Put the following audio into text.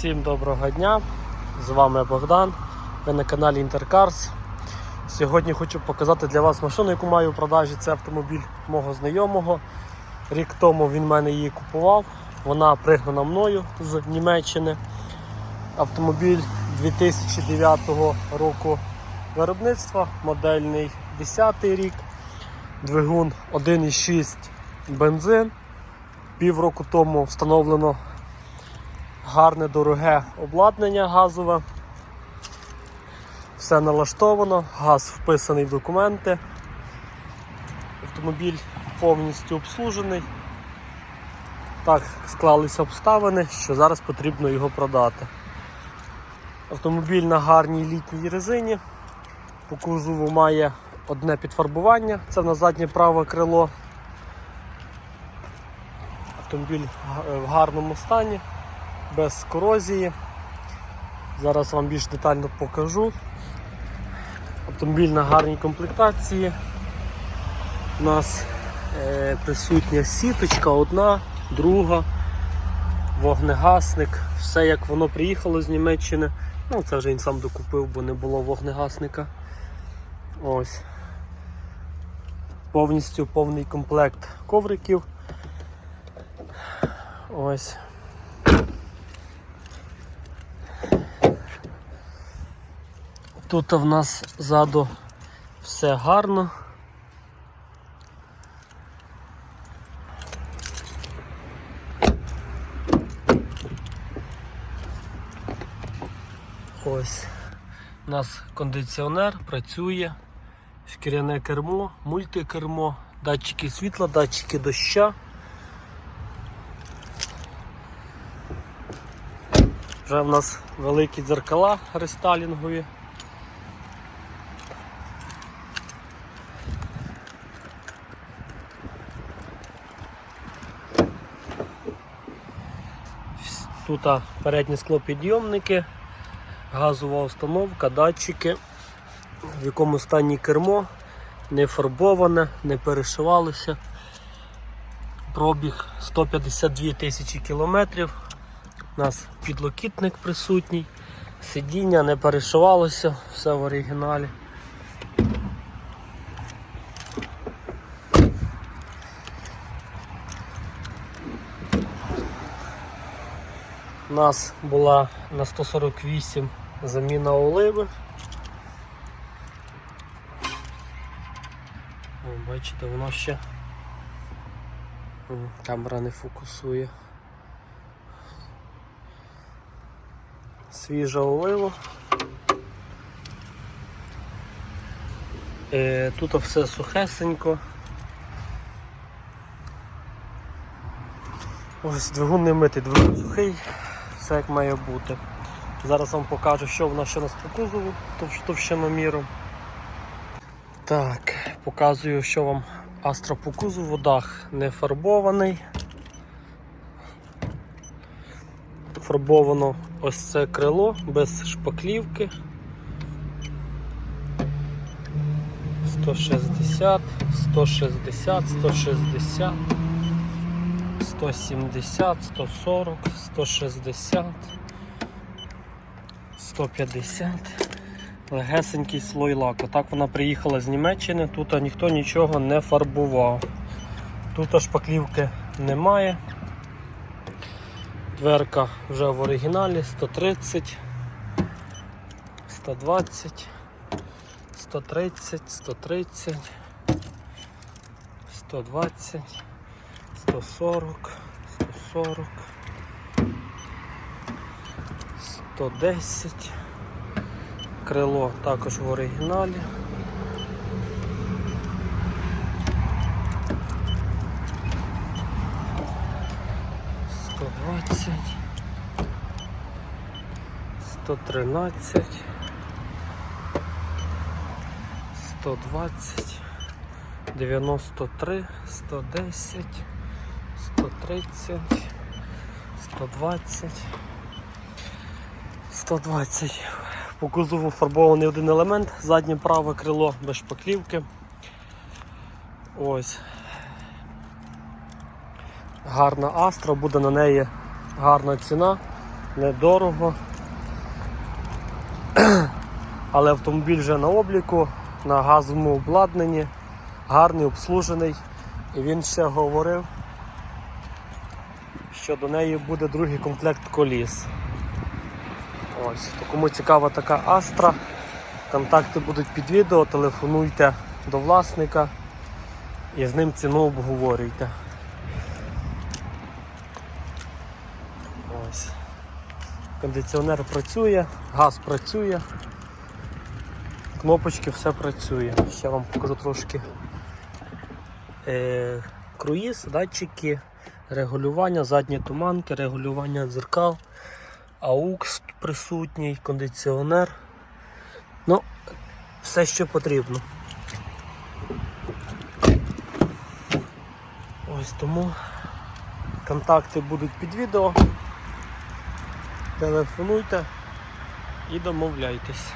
Всім доброго дня! З вами Богдан. Ви на каналі Інтеркарс. Сьогодні хочу показати для вас машину, яку маю в продажі. Це автомобіль мого знайомого. Рік тому він мене її купував. Вона пригнана мною з Німеччини. Автомобіль 2009 року виробництва, модельний 10 рік, двигун 1,6 бензин. Півроку тому встановлено гарне дороге обладнання газове. Все налаштовано, газ вписаний в документи. Автомобіль повністю обслужений. Так склалися обставини, що зараз потрібно його продати. Автомобіль на гарній літній резині. По кузову має одне підфарбування, це на заднє праве крило. Автомобіль в гарному стані, без корозії. Зараз вам більш детально покажу. Автомобіль на гарній комплектації. У нас е, присутня сіточка, одна, друга, вогнегасник, все як воно приїхало з Німеччини. Ну, це вже він сам докупив, бо не було вогнегасника. Ось. Повністю повний комплект ковриків. Ось. Тут в нас ззаду все гарно. Ось у нас кондиціонер працює, шкіряне кермо, мультикермо, датчики світла, датчики доща. Вже в нас великі дзеркала рестайлінгові. Тут передні склопідйомники, газова установка, датчики, в якому стані кермо, не фарбоване, не перешивалося. Пробіг 152 тисячі кілометрів. У нас підлокітник присутній, сидіння не перешивалося, все в оригіналі. У нас була на 148 заміна оливи. О, бачите, воно ще камера не фокусує. Свіжа олива. Е, тут все сухесенько. Ось двигун не митий, двигун сухий, все як має бути. Зараз вам покажу, що в нас ще у нас по кузову, товщ- товщиноміром. Так, показую, що вам Астра по кузову, дах не фарбований. Фарбовано ось це крило без шпаклівки. 160, 160, 160, 170, 140, 160, 150. Легесенький слой лаку. Так вона приїхала з Німеччини, тут ніхто нічого не фарбував. Тут шпаклівки немає. Дверка вже в оригіналі 130, 120, 130, 130, 120, 140, 140, 110. Крило також в оригіналі. Сто двадцять, сто тринадцять, сто двадцять, дев'яносто три, сто десять, сто тридцять, сто двадцять, сто двадцять. По кузову фарбований один елемент, заднє праве крило без шпаклівки. Ось. Гарна Астра, буде на неї гарна ціна. недорого. Але автомобіль вже на обліку, на газовому обладнанні, гарний, обслужений. І він ще говорив, що до неї буде другий комплект коліс. Ось, то кому цікава така Астра, контакти будуть під відео, телефонуйте до власника і з ним ціну обговорюйте. Ось. Кондиціонер працює, газ працює, кнопочки все працює. Ще вам покажу трошки е, круїз, датчики, регулювання, задні туманки, регулювання дзеркал, AUX присутній, кондиціонер. Ну, все, що потрібно. Ось тому контакти будуть під відео. Телефонуйте і домовляйтесь.